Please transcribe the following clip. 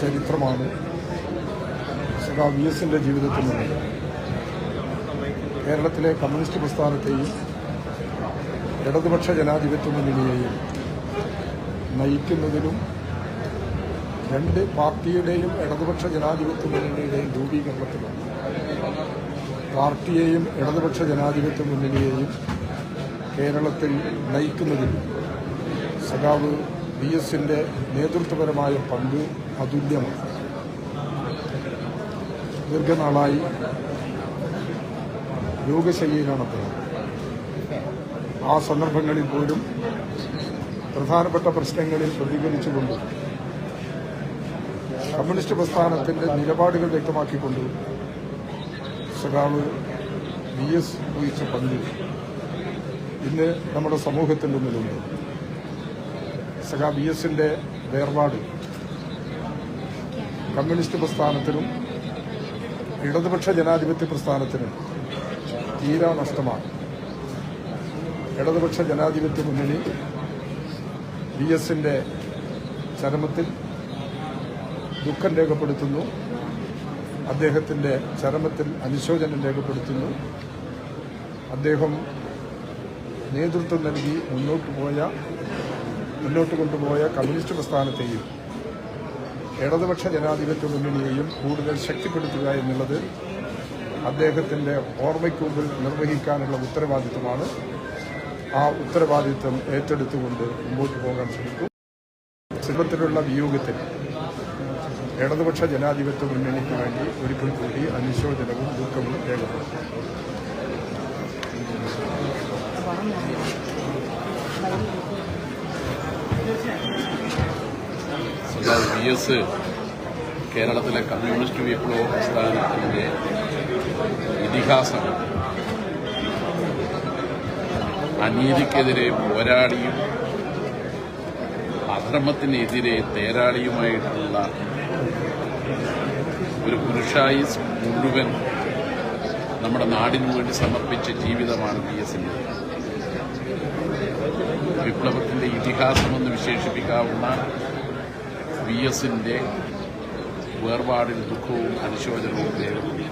ചരിത്രമാണ് സദാ വി എസിന്റെ ജീവിതത്തിൽ നിന്ന് കേരളത്തിലെ കമ്മ്യൂണിസ്റ്റ് പ്രസ്ഥാനത്തെയും ഇടതുപക്ഷ ജനാധിപത്യ മുന്നണിയെയും നയിക്കുന്നതിലും രണ്ട് പാർട്ടിയുടെയും ഇടതുപക്ഷ ജനാധിപത്യ മുന്നണിയുടെയും രൂപീകരണത്തിലും പാർട്ടിയെയും ഇടതുപക്ഷ ജനാധിപത്യ മുന്നണിയെയും കേരളത്തിൽ നയിക്കുന്നതിൽ സഖാവ് വി എസിന്റെ നേതൃത്വപരമായ പങ്ക് അതുല്യമാണ്. ദീർഘനാളായി രോഗശയ്യയിലാണ് അദ്ദേഹം. ആ സന്ദർഭങ്ങളിൽ പോലും പ്രധാനപ്പെട്ട പ്രശ്നങ്ങളിൽ പ്രതികരിച്ചുകൊണ്ട് കമ്മ്യൂണിസ്റ്റ് പ്രസ്ഥാനത്തിന്റെ നിലപാടുകൾ വ്യക്തമാക്കിക്കൊണ്ട് സഖാവ് വി എസ് വഹിച്ച പങ്ക് ഇന്ന് നമ്മുടെ സമൂഹത്തിന്റെ മുന്നിലുണ്ട് സഖാ ബി എസിന്റെ വേർപാട്. കമ്മ്യൂണിസ്റ്റ് പ്രസ്ഥാനത്തിനും ഇടതുപക്ഷ ജനാധിപത്യ പ്രസ്ഥാനത്തിനും തീരാ നഷ്ടമാണ്. ഇടതുപക്ഷ ജനാധിപത്യ മുന്നണി ബി എസിന്റെ ചരമത്തിൽ ദുഃഖം രേഖപ്പെടുത്തുന്നു. അദ്ദേഹത്തിന്റെ ചരമത്തിൽ അനുശോചനം രേഖപ്പെടുത്തുന്നു. അദ്ദേഹം നേതൃത്വം നൽകി മുന്നോട്ട് പോയ മുന്നോട്ട് കൊണ്ടുപോയ കമ്മ്യൂണിസ്റ്റ് പ്രസ്ഥാനത്തെയും ഇടതുപക്ഷ ജനാധിപത്യ മുന്നണിയെയും കൂടുതൽ ശക്തിപ്പെടുത്തുക എന്നുള്ളത് അദ്ദേഹത്തിന്റെ ഓർമ്മയ്ക്ക് മുമ്പിൽ നിർവഹിക്കാനുള്ള ഉത്തരവാദിത്വമാണ്. ആ ഉത്തരവാദിത്വം ഏറ്റെടുത്തുകൊണ്ട് മുമ്പോട്ട് പോകാൻ ശ്രമിക്കും. സിംഹത്തിലുള്ള വിയോഗത്തിൽ ഇടതുപക്ഷ ജനാധിപത്യ മുന്നണിക്ക് വേണ്ടി ഒരിക്കൽ കൂടി അനുശോചനവും ദുഃഖവും രേഖപ്പെടുത്തും. സഖാവ് ബി എസ് കേരളത്തിലെ കമ്മ്യൂണിസ്റ്റ് വിപ്ലവ പ്രസ്ഥാനത്തിന്റെ ഇതിഹാസം അനീതിക്കെതിരെ പോരാടിയും അധർമ്മത്തിനെതിരെ തേരാളിയുമായിട്ടുള്ള ഒരു പുരുഷായുസ് മുഴുവൻ നമ്മുടെ നാടിനു വേണ്ടി സമർപ്പിച്ച ജീവിതമാണ് ബി എസിന്റെ വിപ്ലവത്തിന്റെ ഇതിഹാസമെന്ന് വിശേഷിപ്പിക്കാവുന്ന വി എസിന്റെ വേർപാടിൽ ദുഃഖവും അനുശോചനവും നേരിടുന്നു.